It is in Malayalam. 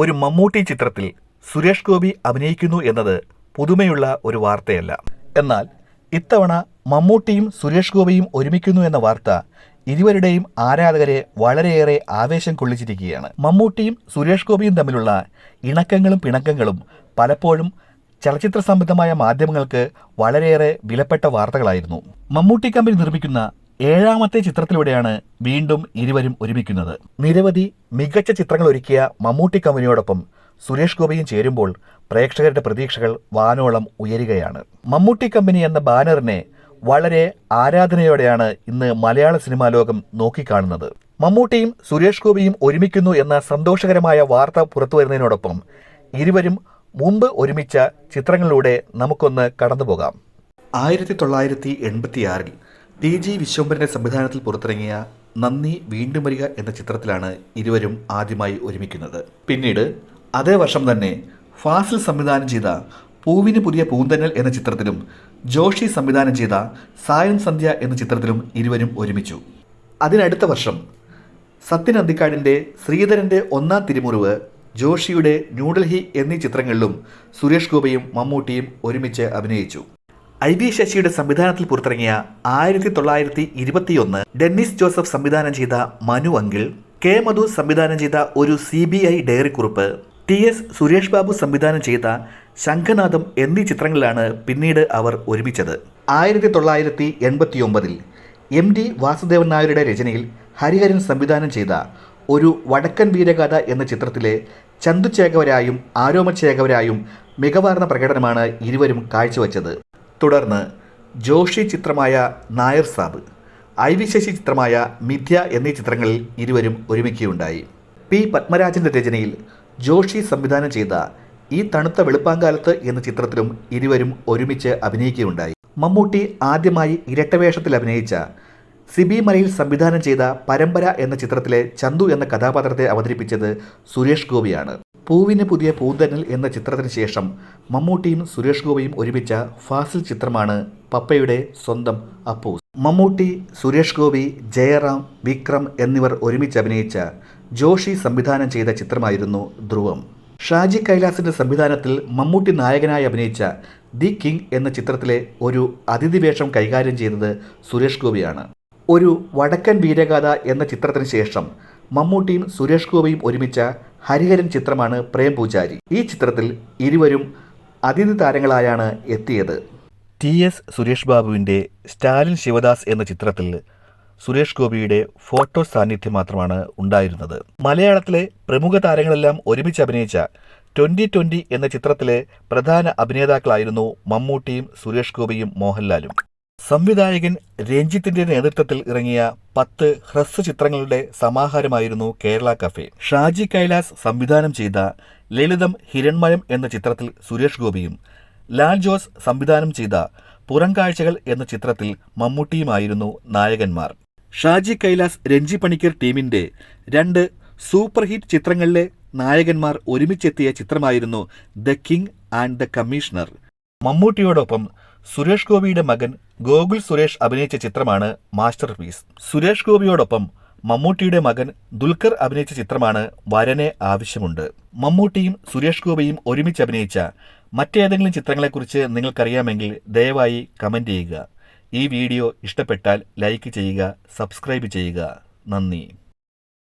ഒരു മമ്മൂട്ടി ചിത്രത്തിൽ സുരേഷ് ഗോപി അഭിനയിക്കുന്നു എന്നത് പുതുമയുള്ള ഒരു വാർത്തയല്ല. എന്നാൽ ഇത്തവണ മമ്മൂട്ടിയും സുരേഷ് ഗോപിയും ഒരുമിക്കുന്നു എന്ന വാർത്ത ഇരുവരുടെയും ആരാധകരെ വളരെയേറെ ആവേശം കൊള്ളിച്ചിരിക്കുകയാണ്. മമ്മൂട്ടിയും സുരേഷ് ഗോപിയും തമ്മിലുള്ള ഇണക്കങ്ങളും പിണക്കങ്ങളും പലപ്പോഴും ചലച്ചിത്ര സംബന്ധമായ മാധ്യമങ്ങൾക്ക് വളരെയേറെ വിലപ്പെട്ട വാർത്തകളായിരുന്നു. മമ്മൂട്ടി കമ്പനി നിർമ്മിക്കുന്ന ഏഴാമത്തെ ചിത്രത്തിലൂടെയാണ് വീണ്ടും ഇരുവരും ഒരുമിക്കുന്നത്. നിരവധി മികച്ച ചിത്രങ്ങൾ ഒരുക്കിയ മമ്മൂട്ടി കമ്പനിയോടൊപ്പം സുരേഷ് ഗോപിയും ചേരുമ്പോൾ പ്രേക്ഷകരുടെ പ്രതീക്ഷകൾ വാനോളം ഉയരുകയാണ്. മമ്മൂട്ടി കമ്പനി എന്ന ബാനറിനെ വളരെ ആരാധനയോടെയാണ് ഇന്ന് മലയാള സിനിമാ ലോകം നോക്കിക്കാണുന്നത്. മമ്മൂട്ടിയും സുരേഷ് ഗോപിയും ഒരുമിക്കുന്നു എന്ന സന്തോഷകരമായ വാർത്ത പുറത്തുവരുന്നതിനോടൊപ്പം ഇരുവരും മുമ്പ് ഒരുമിച്ച ചിത്രങ്ങളിലൂടെ നമുക്കൊന്ന് കടന്നുപോകാം. ആയിരത്തി തൊള്ളായിരത്തി എൺപത്തിയാറിൽ ടി ജി വിശ്വംഭരന്റെ സംവിധാനത്തിൽ പുറത്തിറങ്ങിയ നന്ദി വീണ്ടും വരിക എന്ന ചിത്രത്തിലാണ് ഇരുവരും ആദ്യമായി ഒരുമിക്കുന്നത്. പിന്നീട് അതേ വർഷം തന്നെ ഫാസിൽ സംവിധാനം ചെയ്ത പൂവിന് പുതിയ പൂന്തന്നൽ എന്ന ചിത്രത്തിലും ജോഷി സംവിധാനം ചെയ്ത സായം സന്ധ്യ എന്ന ചിത്രത്തിലും ഇരുവരും ഒരുമിച്ചു. അതിനടുത്ത വർഷം സത്യൻ അന്തിക്കാടിന്റെ ശ്രീധരന്റെ ഒന്നാം തിരുമുറിവ് ജോഷിയുടെ ന്യൂഡൽഹി എന്നീ ചിത്രങ്ങളിലും സുരേഷ് ഗോപയും മമ്മൂട്ടിയും ഒരുമിച്ച് അഭിനയിച്ചു. ഐ ബി ശശിയുടെ സംവിധാനത്തിൽ പുറത്തിറങ്ങിയ ആയിരത്തി തൊള്ളായിരത്തി ഇരുപത്തിയൊന്ന് ഡെന്നിസ് ജോസഫ് സംവിധാനം ചെയ്ത മനു അങ്കിൾ കെ മധു സംവിധാനം ചെയ്ത ഒരു സി ബി ഐ ഡയറി കുറിപ്പ് ടി എസ് സുരേഷ് ബാബു സംവിധാനം ചെയ്ത ശംഖനാഥം എന്നീ ചിത്രങ്ങളിലാണ് പിന്നീട് അവർ ഒരുമിച്ചത്. ആയിരത്തി തൊള്ളായിരത്തി എൺപത്തി ഒമ്പതിൽ എം ഡി വാസുദേവൻ നായരുടെ രചനയിൽ ഹരിഹരൻ സംവിധാനം ചെയ്ത ഒരു വടക്കൻ വീരഗാഥ എന്ന ചിത്രത്തിലെ ചന്തു ചേകവരായും ആരോമ ചേകവരായും മികവാർന്ന പ്രകടനമാണ് ഇരുവരും കാഴ്ചവെച്ചത്. തുടർന്ന് ജോഷി ചിത്രമായ നായർ സാബ് ഐ വി ശശി ചിത്രമായ മിഥ്യ എന്നീ ചിത്രങ്ങളിൽ ഇരുവരും ഒരുമിക്കുകയുണ്ടായി. പി. പത്മരാജന്റെ രചനയിൽ ജോഷി സംവിധാനം ചെയ്ത ഈ തണുത്ത വെളുപ്പാങ്കാലത്ത് എന്ന ചിത്രത്തിലും ഇരുവരും ഒരുമിച്ച് അഭിനയിക്കുകയുണ്ടായി. മമ്മൂട്ടി ആദ്യമായി ഇരട്ടവേഷത്തിൽ അഭിനയിച്ച സിബി മലയിൽ സംവിധാനം ചെയ്ത പരമ്പര എന്ന ചിത്രത്തിലെ ചന്തു എന്ന കഥാപാത്രത്തെ അവതരിപ്പിച്ചത് സുരേഷ് ഗോപിയാണ്. പൂവിന് പുതിയ പൂന്തന്നൽ എന്ന ചിത്രത്തിന് ശേഷം മമ്മൂട്ടിയും സുരേഷ് ഗോപിയും ഒരുമിച്ച ഫാസിൽ ചിത്രമാണ് പപ്പയുടെ സ്വന്തം അപ്പൂസ്. മമ്മൂട്ടി സുരേഷ് ഗോപി ജയറാം വിക്രം എന്നിവർ ഒരുമിച്ച് അഭിനയിച്ച ജോഷി സംവിധാനം ചെയ്ത ചിത്രമായിരുന്നു ധ്രുവം. ഷാജി കൈലാസിന്റെ സംവിധാനത്തിൽ മമ്മൂട്ടി നായകനായി അഭിനയിച്ച ദി കിങ് എന്ന ചിത്രത്തിലെ ഒരു അതിഥിവേഷം കൈകാര്യം ചെയ്തത് സുരേഷ് ഗോപിയാണ്. ഒരു വടക്കൻ വീരഗാഥ എന്ന ചിത്രത്തിന് ശേഷം മമ്മൂട്ടിയും സുരേഷ് ഗോപിയും ഒരുമിച്ച ഹരിഹരൻ ചിത്രമാണ് പ്രേം പൂജാരി. ഈ ചിത്രത്തിൽ ഇരുവരും അതിഥി താരങ്ങളായാണ് എത്തിയത്. ടി എസ് സുരേഷ് ബാബുവിന്റെ സ്റ്റാലിൻ ശിവദാസ് എന്ന ചിത്രത്തിൽ സുരേഷ് ഗോപിയുടെ ഫോട്ടോ സാന്നിധ്യം മാത്രമാണ് ഉണ്ടായിരുന്നത്. മലയാളത്തിലെ പ്രമുഖ താരങ്ങളെല്ലാം ഒരുമിച്ച് അഭിനയിച്ച ട്വന്റി ട്വന്റി എന്ന ചിത്രത്തിലെ പ്രധാന അഭിനേതാക്കളായിരുന്നു മമ്മൂട്ടിയും സുരേഷ് ഗോപിയും മോഹൻലാലും. സംവിധായകൻ രഞ്ജിത്തിന്റെ നേതൃത്വത്തിൽ ഇറങ്ങിയ പത്ത് ഹ്രസ്വ ചിത്രങ്ങളുടെ സമാഹാരമായിരുന്നു കേരള കഫേ. ഷാജി കൈലാസ് സംവിധാനം ചെയ്ത ലളിതം ഹിരൺമയം എന്ന ചിത്രത്തിൽ സുരേഷ് ഗോപിയും ലാൽ ജോസ് സംവിധാനം ചെയ്ത പുറംകാഴ്ചകൾ എന്ന ചിത്രത്തിൽ മമ്മൂട്ടിയുമായിരുന്നു നായകന്മാർ. ഷാജി കൈലാസ് രഞ്ജി പണിക്കർ ടീമിന്റെ രണ്ട് സൂപ്പർ ഹിറ്റ് ചിത്രങ്ങളിലെ നായകന്മാർ ഒരുമിച്ചെത്തിയ ചിത്രമായിരുന്നു the king and the commissioner. മമ്മൂട്ടിയോടൊപ്പം Suresh ഗോപിയുടെ മകൻ ഗോകുൽ സുരേഷ് അഭിനയിച്ച ചിത്രമാണ് മാസ്റ്റർ പീസ്. സുരേഷ് ഗോപിയോടൊപ്പം മമ്മൂട്ടിയുടെ മകൻ ദുൽഖർ അഭിനയിച്ച ചിത്രമാണ് വരനെ ആവശ്യമുണ്ട്. മമ്മൂട്ടിയും സുരേഷ് ഗോപിയും ഒരുമിച്ച് അഭിനയിച്ച മറ്റേതെങ്കിലും ചിത്രങ്ങളെക്കുറിച്ച് നിങ്ങൾക്കറിയാമെങ്കിൽ ദയവായി കമന്റ് ചെയ്യുക. ഈ വീഡിയോ ഇഷ്ടപ്പെട്ടാൽ ലൈക്ക് ചെയ്യുക സബ്സ്ക്രൈബ് ചെയ്യുക. നന്ദി.